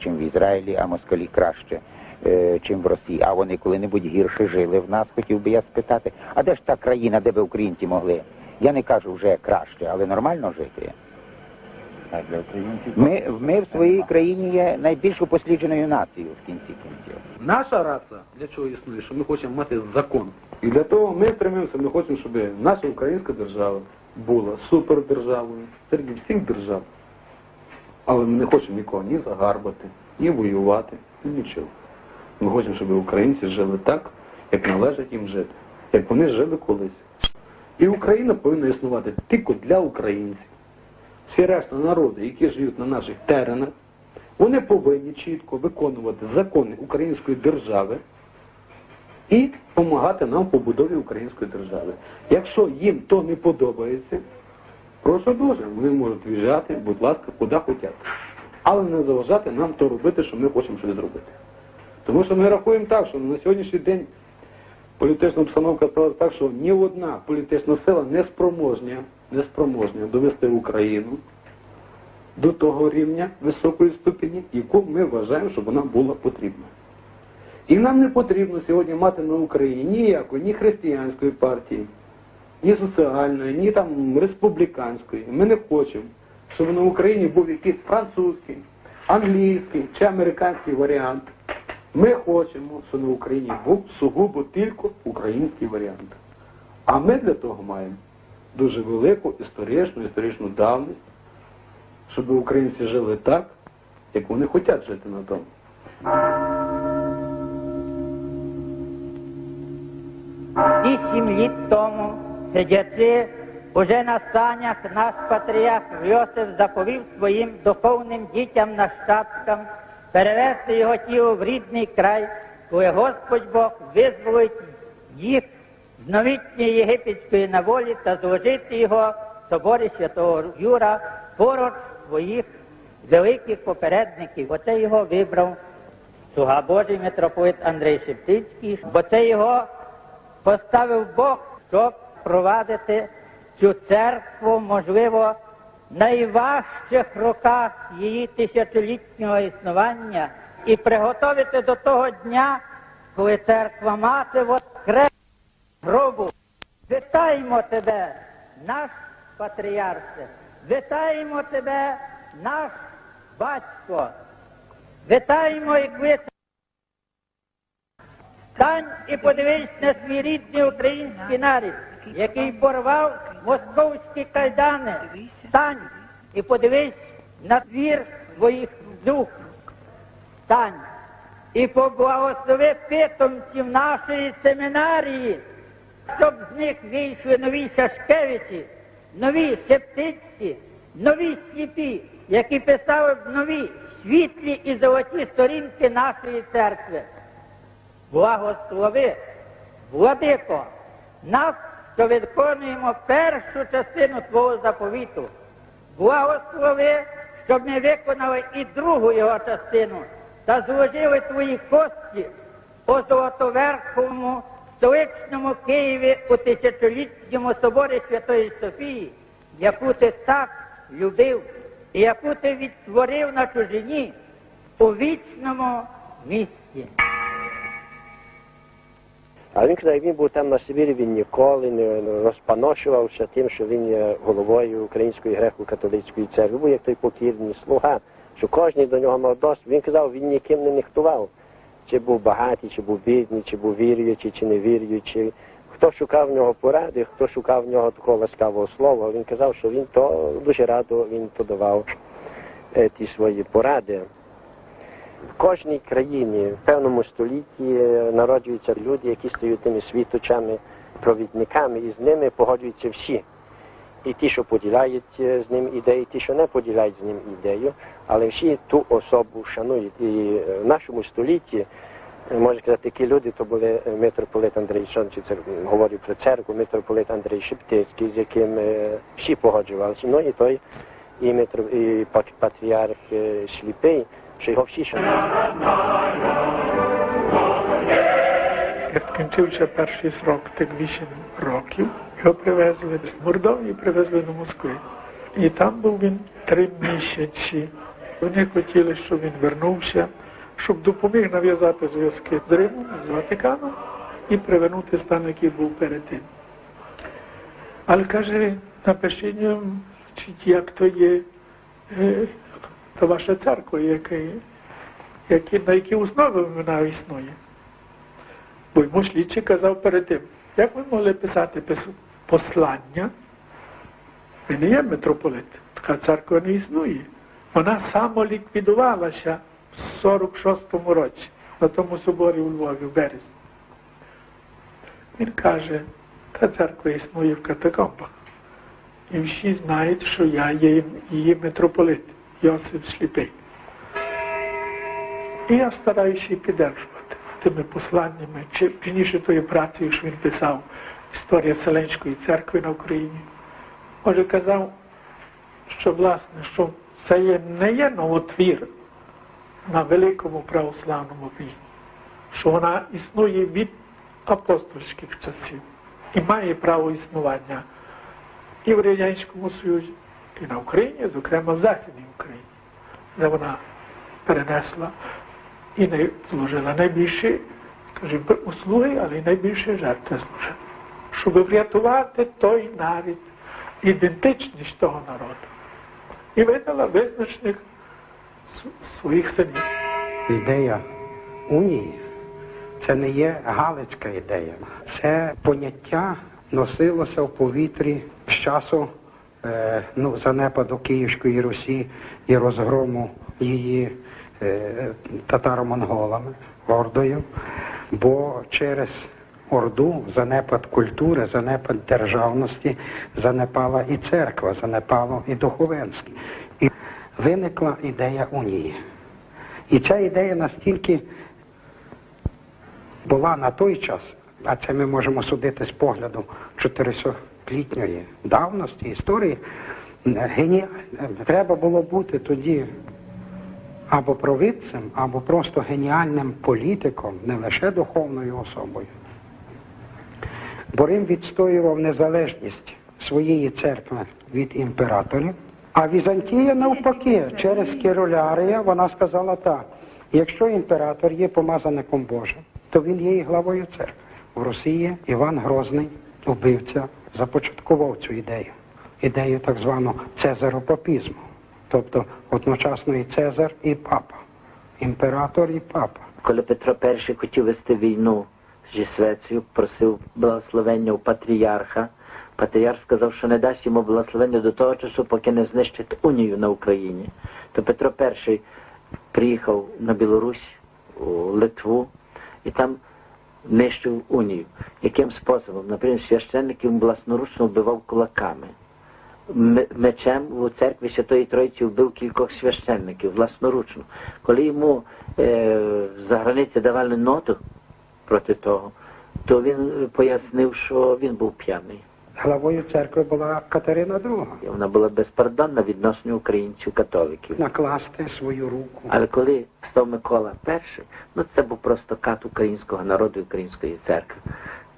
чим в Ізраїлі, а москалі краще, е, чим в Росії. А вони коли-небудь гірше жили в нас, хотів би я спитати. А де ж та країна, де би українці могли? Я не кажу вже краще, але нормально жити. Ми, ми в своїй країні є найбільш упослідженою нацією в кінці кінців. Наша раса для чого існує? Що ми хочемо мати закон. І для того ми стремимося, ми хочемо, щоб наша українська держава була супердержавою серед всіх держав. Але ми не хочемо нікого ні загарбати, ні воювати, ні нічого. Ми хочемо, щоб українці жили так, як належить їм жити, як вони жили колись. І Україна повинна існувати тільки для українців. Всі решта народи, які живуть на наших теренах, вони повинні чітко виконувати закони української держави і допомагати нам в побудові української держави. Якщо їм то не подобається, прошу дуже, вони можуть в'їжджати, будь ласка, куди хочуть. Але не заважати нам то робити, що ми хочемо щось зробити. Тому що ми рахуємо так, що на сьогоднішній день політична обстановка стала так, що ні одна політична сила не спроможня, не спроможня довести Україну до того рівня високої ступені, яку ми вважаємо, щоб вона була потрібна. І нам не потрібно сьогодні мати на Україні ніякої, ні християнської партії, ні соціальної, ні там республіканської. Ми не хочемо, щоб на Україні був якийсь французький, англійський чи американський варіант. Ми хочемо, щоб на Україні був сугубо тільки український варіант. А ми для того маємо дуже велику історичну, історичну давність, щоб українці жили так, як вони хочуть жити на тому. Вісім літ тому, сидячи уже на санях, наш патріарх Йосиф заповів своїм духовним дітям нащадкам перевести його тіло в рідний край, коли Господь Бог визволить їх з новітньої єгипетської наволі та зложити його в соборі святого Юра поруч своїх великих попередників. Оце його вибрав Слуга Божий митрополит Андрей Шептицький, бо це його поставив Бог, щоб провадити цю церкву, можливо, найважчих роках її тисячолітнього існування і приготовити до того дня, коли церква мати воскрес гробу. Вітаємо тебе, наш патріарсе, вітаємо тебе, наш батько. Вітаємо і кличемо. Стань і подивись на свій рідний український нарід, який порвав московські кайдани. Стань і подивись на твір своїх дух. Стань і поблагослови питомців нашої семінарії, щоб з них вийшли нові Сашкевичі, нові Септицькі, нові сліпі, які писали б нові світлі і золоті сторінки нашої церкви. Благослови, владико, нас, що виконуємо першу частину Твого заповіту. Благослови, щоб ми виконали і другу його частину та зложили твої кості у Золотоверховому столичному Києві у тисячолітньому соборі Святої Софії, яку ти так любив і яку ти відтворив на чужині у вічному місті. А він казав, він був там на Сибірі, він ніколи не розпаношувався тим, що він є головою Української греко-католицької церкви. Був як той покірний слуга, що кожен до нього мав досвід. Він казав, він ніким не нехтував. Чи був багатий, чи був бідний, чи був віруючий, чи не віруючий. Хто шукав в нього поради, хто шукав в нього такого ласкавого слова, він казав, що він то дуже радо він подавав е, ті свої поради. В кожній країні, в певному столітті е, народжуються люди, які стають тими світочами, провідниками, і з ними погоджуються всі. І ті, що поділяють е, з ним ідеї, ті, що не поділяють з ним ідею, але всі ту особу шанують. І е, в нашому столітті, можна сказати, такі люди, то були митрополит Андрій Сончий, це говорю про церкву, митрополит Андрій Шептицький, з яким всі погоджувалися. Ну і той, і, митро, і патріарх Сліпий, шанують. Як скінчився перший срок, тих вісім років, його привезли з Мордовії, привезли до Москви. І там був він три місяці. Вони хотіли, щоб він вернувся, щоб допоміг нав'язати зв'язки з Римом, з Ватиканом і привернути стан, який був перед тим. Але каже, напишіть, як то є та ваша церква, яка, які, на якій основі вона існує. Бо йому слідчий казав перед тим, як ви могли писати послання, ви не є митрополит, така церква не існує. Вона самоліквідувалася в 46-му році на тому соборі у Львові в березні. Він каже, та церква існує в катакомбах. І всі знають, що я є її митрополит Йосип Сліпий. І я стараюся її підтримувати тими посланнями, чи пізніше тою працею, що він писав Історія Вселенської церкви на Україні. Може казав, що власне, що це є, не є новотвір на великому православному пісні, що вона існує від апостольських часів і має право існування і в Радянському Союзі, і на Україні, зокрема в Західній Україні, де вона перенесла і не служила найбільше, скажімо, услуги, але й найбільше жертви служила. Щоб врятувати той нарід, ідентичність того народу. І видала визначних своїх синів. Ідея унії це не є галицька ідея. Це поняття носилося в повітрі з часу ну, занепаду Київської Русі і розгрому її е, татаро-монголами, ордою, бо через Орду занепад культури, занепад державності, занепала і церква, занепало і духовенство. І виникла ідея унії. І ця ідея настільки була на той час, а це ми можемо судити з погляду 400-літньої давності історії, геніальна. Треба було бути тоді або провидцем, або просто геніальним політиком, не лише духовною особою. Бо Рим відстоював незалежність своєї церкви від імператорів, а Візантія навпаки, через Кіролярія вона сказала так: якщо імператор є помазаником Божим, то він є і главою церкви. В Росії Іван Грозний, убивця, започаткував цю ідею, ідею так званого цезаропапізму, тобто одночасно і Цезар, і папа, імператор і папа. Коли Петро І хотів вести війну зі Швецією, просив благословення у патріарха. Патріарх сказав, що не дасть йому благословення до того часу, поки не знищить унію на Україні. То Петро І приїхав на Білорусь, у Литву, і там нищив унію. Яким способом? Наприклад, священників власноручно вбивав кулаками. Мечем у церкві Святої Тройці вбив кількох священників власноручно. Коли йому е, за границі давали ноту проти того, то він е, пояснив, що він був п'яний. Главою церкви була Катерина II. І Вона була безпардонна відносно українців-католиків. Накласти свою руку. Але коли став Микола І, ну це був просто кат українського народу і української церкви.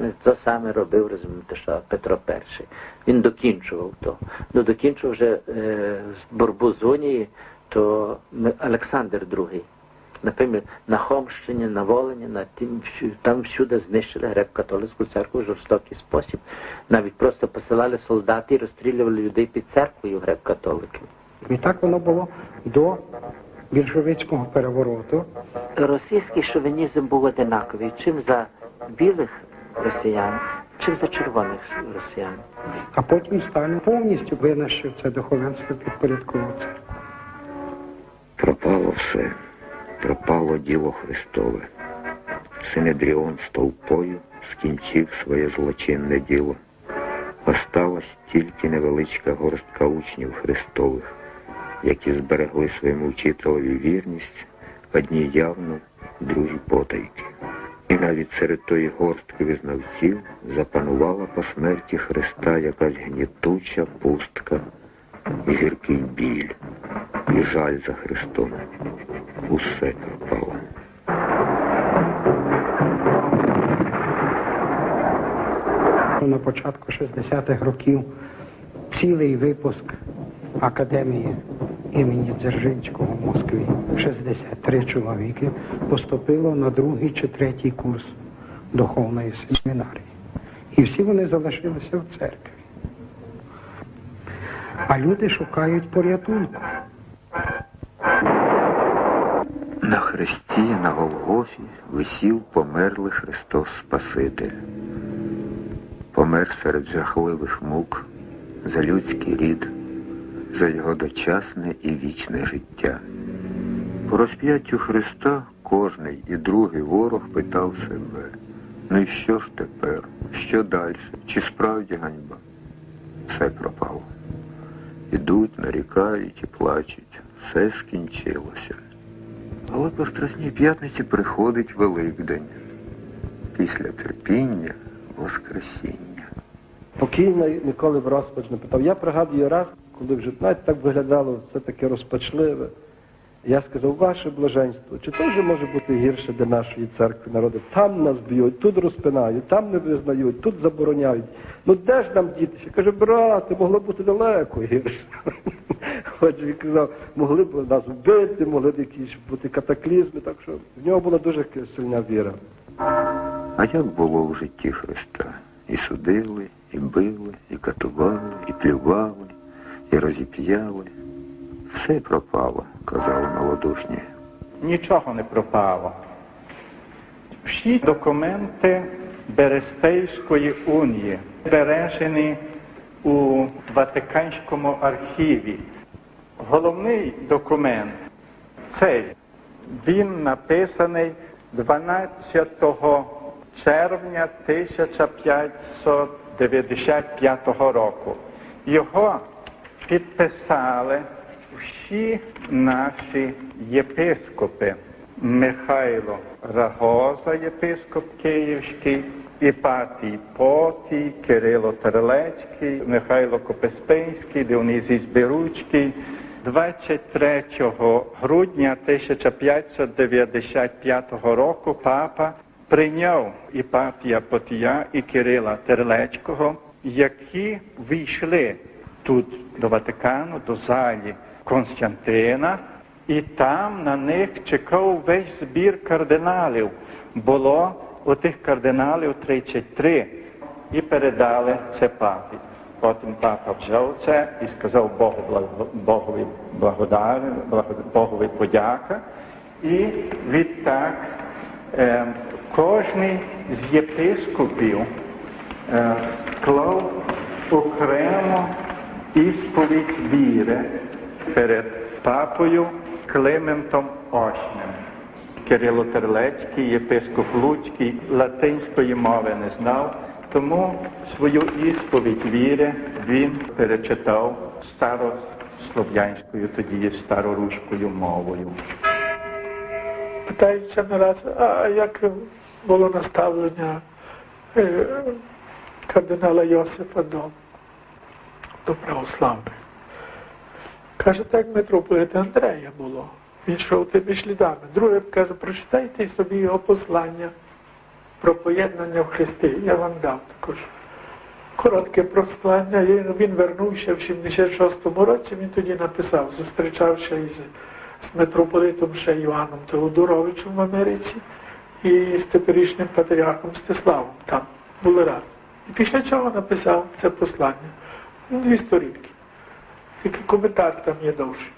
Е, То саме робив, розумієте, що Петро І. Він докінчував то. Ну, докінчив вже е, боротьбу з Унії, то Олександр II. Наприклад, на Хомщині, на Волині, на тим, там всюди знищили греко-католицьку церкву в жорстокий спосіб. Навіть просто посилали солдати і розстрілювали людей під церквою греко-католиків. І так воно було до більшовицького перевороту. Російський шовінізм був одинаковий. Чим за білих росіян, чим за червоних росіян. А потім Сталін повністю винищив це духовенство підпорядкував церкву. Пропало все, пропало діло Христове. Синедріон з толпою скінчив своє злочинне діло. Осталась тільки невеличка горстка учнів Христових, які зберегли своєму вчителеві вірність, одні явно, другі потайки. І навіть серед тої горстки визнавців запанувала по смерті Христа якась гнітуча пустка і гіркий біль, і жаль за Христом. Усе пропало. На початку 60-х років цілий випуск Академії імені Дзержинського в Москві 63 чоловіки поступило на другий чи третій курс духовної семінарії. І всі вони залишилися в церкві. А люди шукають порятунку. На хресті на Голгофі висів померлий Христос Спаситель. Помер серед жахливих мук за людський рід, за його дочасне і вічне життя. По розп'яттю Христа кожний і другий ворог питав себе, ну і що ж тепер? Що далі? Чи справді ганьба? Все пропало. Ідуть, нарікають і плачуть. Все скінчилося. Але по Страсній п'ятниці приходить Великдень. Після терпіння Воскресіння. Покійний ніколи в розпач не питав. Я пригадую раз, коли вже житті так виглядало все таке розпачливе. Я сказав, ваше блаженство, чи вже може бути гірше для нашої церкви народу? Там нас б'ють, тут розпинають, там не визнають, тут забороняють. Ну де ж нам дітися? Каже, брате, могло бути далеко гірше. Отже, він казав, могли б нас вбити, могли б якісь бути катаклізми, так що в нього була дуже сильна віра. А як було в житті Христа? І судили, і били, і катували, і плювали, і розіп'яли. Все пропало, казали молодушні. нічого не пропало. Всі документи Берестейської унії збережені у Ватиканському архіві. Головний документ цей, він написаний 12 червня 1595 року. Його підписали всі наші єпископи. Михайло Рагоза, єпископ Київський, Іпатій Потій, Кирило Терлецький, Михайло Копеспинський, Діонізій Збіруцький. 23 грудня 1595 року папа прийняв Іпатія Потія і Кирила Терлецького, які війшли тут до Ватикану, до залі Константина, і там на них чекав весь збір кардиналів. Було у тих кардиналів 33 і передали це папі. Потім папа взяв це і сказав Богу Богові благодар, Богові подяка. І відтак е, кожний з єпископів е, склав окремо ісповідь віри перед папою Климентом Ошнем. Кирило Терлецький, єпископ Луцький, латинської мови не знав, тому свою ісповідь віри він перечитав старослов'янською, тоді староруською мовою. Питаються не раз, а як було наставлення е, кардинала Йосифа до, до православних. Каже, так митрополита Андрея було. Він йшов тими слідами. Друге каже, прочитайте собі його послання про поєднання в Христі. Я вам дав також. Коротке послання. Він, вернувся в 76-му році, він тоді написав, зустрічався із, з митрополитом ще Іваном Теодоровичем в Америці і з теперішнім патріархом Стеславом. Там були разом. І після чого написав це послання. Дві сторінки. Тільки коментар там є довший.